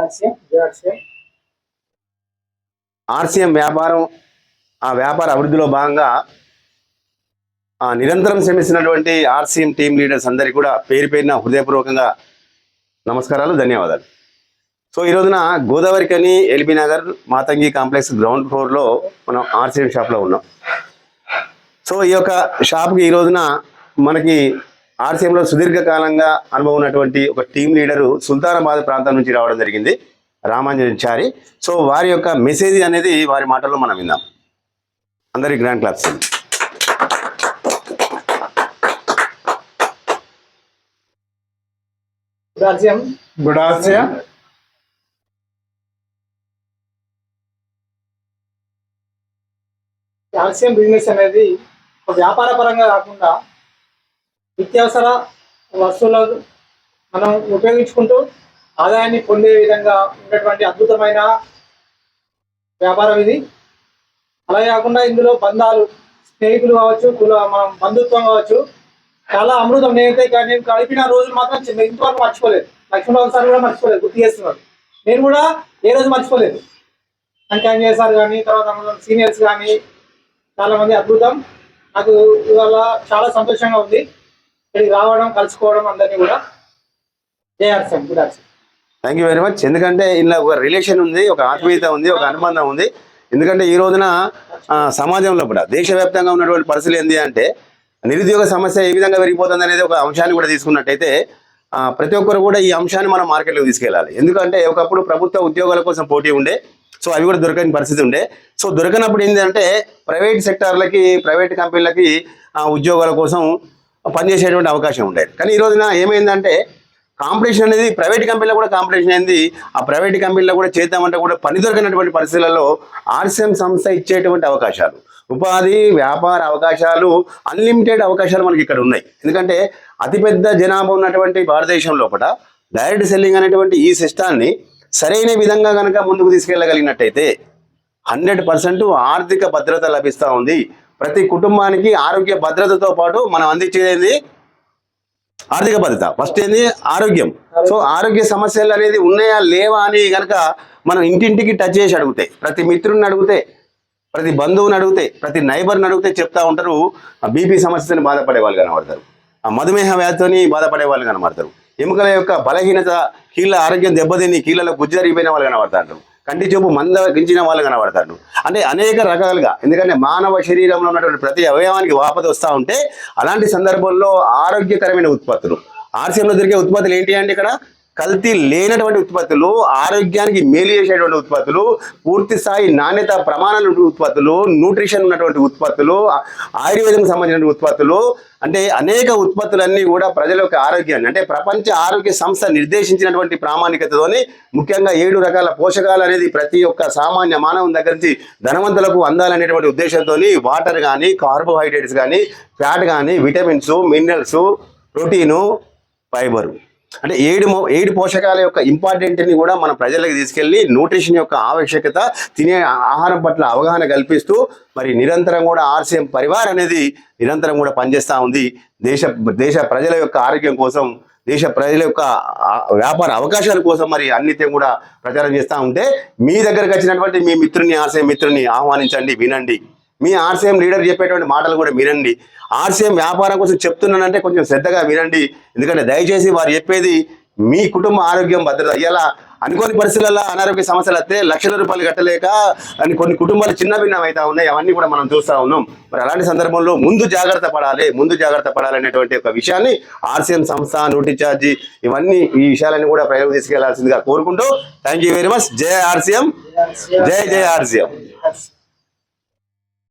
RCM RCM వ్యాపారం ఆ వ్యాపార అభివృద్ధిలో భాగంగా ఆ నిరంతరం శ్రమిస్తున్నటువంటి ఆర్సీఎం టీం లీడర్స్ అందరికీ కూడా పేరు పేరున హృదయపూర్వకంగా నమస్కారాలు ధన్యవాదాలు. సో ఈ రోజున గోదావరి కని LB Nagar Matangi complex ground ఫ్లోర్లో మనం ఆర్సీఎం షాప్లో ఉన్నాం. సో ఈ యొక్క షాప్కి ఈ రోజున మనకి ఆర్సీఎంలో సుదీర్ఘకాలంగా అనుభవం ఉన్నటువంటి ఒక టీం లీడరు సుల్తానాబాద్ ప్రాంతం నుంచి రావడం జరిగింది రామాంజనాచారి సో వారి యొక్క మెసేజ్ అనేది వారి మాటల్లో మనం విందాం. అందరికి grand claps good afternoon business అనేది ఒక వ్యాపార పరంగా కాకుండా నిత్యావసర వస్తువులను మనం ఉపయోగించుకుంటూ ఆదాయాన్ని పొందే విధంగా ఉన్నటువంటి అద్భుతమైన వ్యాపారం ఇది. అలా కాకుండా ఇందులో బంధాలు స్నేహితులు కావచ్చు కుల మనం బంధుత్వం కావచ్చు చాలా అమృతం నేనైతే నేను గడిపిన రోజులు మాత్రం చిన్న ఇంతవరకు మర్చిపోలేదు. లక్ష్మణరావు సార్ కూడా మర్చిపోలేదు గుర్తు చేస్తున్నారు నేను కూడా ఏ రోజు మర్చిపోలేదు. అంకాంజయ్ సార్ కానీ తర్వాత సీనియర్స్ కానీ చాలా మంది అద్భుతం. నాకు ఇవాళ చాలా సంతోషంగా ఉంది. ఇక్కడికి రావడం కలుసుకోవడం అందరినీ కూడా good thank you very much ఎందుకంటే ఇలా ఒక రిలేషన్ ఉంది ఒక ఆత్మీయత ఉంది ఒక అనుబంధం ఉంది. ఎందుకంటే ఈ రోజున ఆ, సమాజంలో కూడా దేశవ్యాప్తంగా ఉన్నటువంటి పరిస్థితులు ఏంటి అంటే నిరుద్యోగ సమస్య ఏ విధంగా పెరిగిపోతుంది అనేది ఒక అంశాన్ని కూడా తీసుకున్నట్టయితే ప్రతి ఒక్కరు కూడా ఈ అంశాన్ని మనం మార్కెట్లోకి తీసుకెళ్ళాలి. ఎందుకంటే ఒకప్పుడు ప్రభుత్వ ఉద్యోగాల కోసం పోటీ ఉండే సో అవి కూడా దొరకని పరిస్థితి ఉండే. సో దొరకనప్పుడు ఏంటంటే ప్రైవేట్ సెక్టార్లకి ప్రైవేట్ కంపెనీలకి ఉద్యోగాల కోసం పనిచేసేటువంటి అవకాశం ఉండేది. కానీ ఈ రోజున ఏమైందంటే కాంపిటీషన్ అనేది ప్రైవేట్ కంపెనీలో కూడా కాంపిటీషన్ అయింది. ఆ ప్రైవేట్ కంపెనీలో కూడా చేద్దామంటే కూడా పని దొరకనటువంటి పరిస్థితులలో ఆర్సీఎం సంస్థ ఇచ్చేటువంటి అవకాశాలు ఉపాధి వ్యాపార అవకాశాలు అన్లిమిటెడ్ అవకాశాలు మనకి ఇక్కడ ఉన్నాయి. ఎందుకంటే అతిపెద్ద జనాభా ఉన్నటువంటి భారతదేశం లోపల డైరెక్ట్ సెల్లింగ్ అనేటువంటి ఈ సిస్టాన్ని సరైన విధంగా కనుక ముందుకు తీసుకెళ్ళగలిగినట్టయితే హండ్రెడ్ పర్సెంట్ ఆర్థిక భద్రత లభిస్తూ ఉంది. ప్రతి కుటుంబానికి ఆరోగ్య భద్రతతో పాటు మనం అందించేది ఆర్థిక భద్రత. ఫస్ట్ ఏంది? ఆరోగ్యం. సో ఆరోగ్య సమస్యలు అనేది ఉన్నాయా లేవా అని కనుక మనం ఇంటింటికి టచ్ చేసి అడుగుతాయి ప్రతి మిత్రుడిని అడిగితే ప్రతి బంధువుని అడిగితే ప్రతి నైబర్ని అడిగితే చెప్తా ఉంటారు. బీపీ సమస్యని బాధపడే వాళ్ళు కనబడతారు. ఆ మధుమేహ వ్యాధితోని బాధపడే వాళ్ళు కనబడతారు. ఎముకల యొక్క బలహీనత కీళ్ళ ఆరోగ్యం దెబ్బతిని కీళ్ళలో గుజ్జరిగిపోయిన వాళ్ళు కనబడతారు. కంటి చూపు మంద గించిన వాళ్ళు కనబడతారు. అంటే అనేక రకాలుగా. ఎందుకంటే మానవ శరీరంలో ఉన్నటువంటి ప్రతి అవయవానికి వాపత వస్తూ ఉంటే అలాంటి సందర్భంలో ఆరోగ్యకరమైన ఉత్పత్తులు. ఆర్సీఎంలో దొరికే ఉత్పత్తులు ఏంటి అంటే ఇక్కడ కల్తీ లేనటువంటి ఉత్పత్తులు ఆరోగ్యానికి మేలు చేసేటువంటి ఉత్పత్తులు పూర్తి స్థాయి నాణ్యత ప్రమాణాలు ఉత్పత్తులు న్యూట్రిషన్ ఉన్నటువంటి ఉత్పత్తులు ఆయుర్వేదం సంబంధించిన ఉత్పత్తులు అంటే అనేక ఉత్పత్తులన్నీ కూడా ప్రజల యొక్క ఆరోగ్యాన్ని అంటే ప్రపంచ ఆరోగ్య సంస్థ నిర్దేశించినటువంటి ప్రామాణికతతోని ముఖ్యంగా ఏడు రకాల పోషకాలు అనేది ప్రతి ఒక్క సామాన్య మానవం దగ్గర నుంచి ధనవంతులకు అందాలనేటువంటి ఉద్దేశంతో వాటర్ కానీ కార్బోహైడ్రేట్స్ కానీ ఫ్యాట్ కానీ విటమిన్స్ మినరల్స్ ప్రోటీను ఫైబరు. అంటే ఏడు ఏడు పోషకాల యొక్క ఇంపార్టెంట్ని కూడా మన ప్రజలకు తీసుకెళ్ళి న్యూట్రిషన్ యొక్క ఆవశ్యకత తినే ఆహారం పట్ల అవగాహన కల్పిస్తూ మరి నిరంతరం కూడా ఆర్సీఎం పరివార్ అనేది నిరంతరం కూడా పనిచేస్తూ ఉంది. దేశ దేశ ప్రజల యొక్క ఆరోగ్యం కోసం దేశ ప్రజల యొక్క వ్యాపార అవకాశాల కోసం మరి అన్నిత్యం కూడా ప్రచారం చేస్తూ ఉంటే మీ దగ్గరకు వచ్చినటువంటి మీ మిత్రుని ఆర్సీఎం మిత్రుని ఆహ్వానించండి వినండి. మీ ఆర్సీఎం లీడర్ చెప్పేటువంటి మాటలు కూడా వినండి. ఆర్సీఎం వ్యాపారం కోసం చెప్తున్నానంటే కొంచెం శ్రద్ధగా వినండి. ఎందుకంటే దయచేసి వారు చెప్పేది మీ కుటుంబ ఆరోగ్యం భద్రత. ఇలా అనుకోని పరిస్థితులలో అనారోగ్య సమస్యలు వస్తే లక్షల రూపాయలు కట్టలేక అని కొన్ని కుటుంబాలు చిన్న భిన్నం అవుతా ఉన్నాయి. అవన్నీ కూడా మనం చూస్తూ ఉన్నాం. మరి అలాంటి సందర్భంలో ముందు జాగ్రత్త పడాలి. ముందు జాగ్రత్త పడాలనేటువంటి ఒక విషయాన్ని ఆర్సీఎం సంస్థ నోటి ఛార్జీ ఇవన్నీ ఈ విషయాలన్నీ కూడా ప్రయోగం తీసుకెళ్ళాల్సిందిగా కోరుకుంటూ థ్యాంక్ యూ వెరీ మచ్. జై ఆర్సీఎం. జై జై ఆర్సీఎం.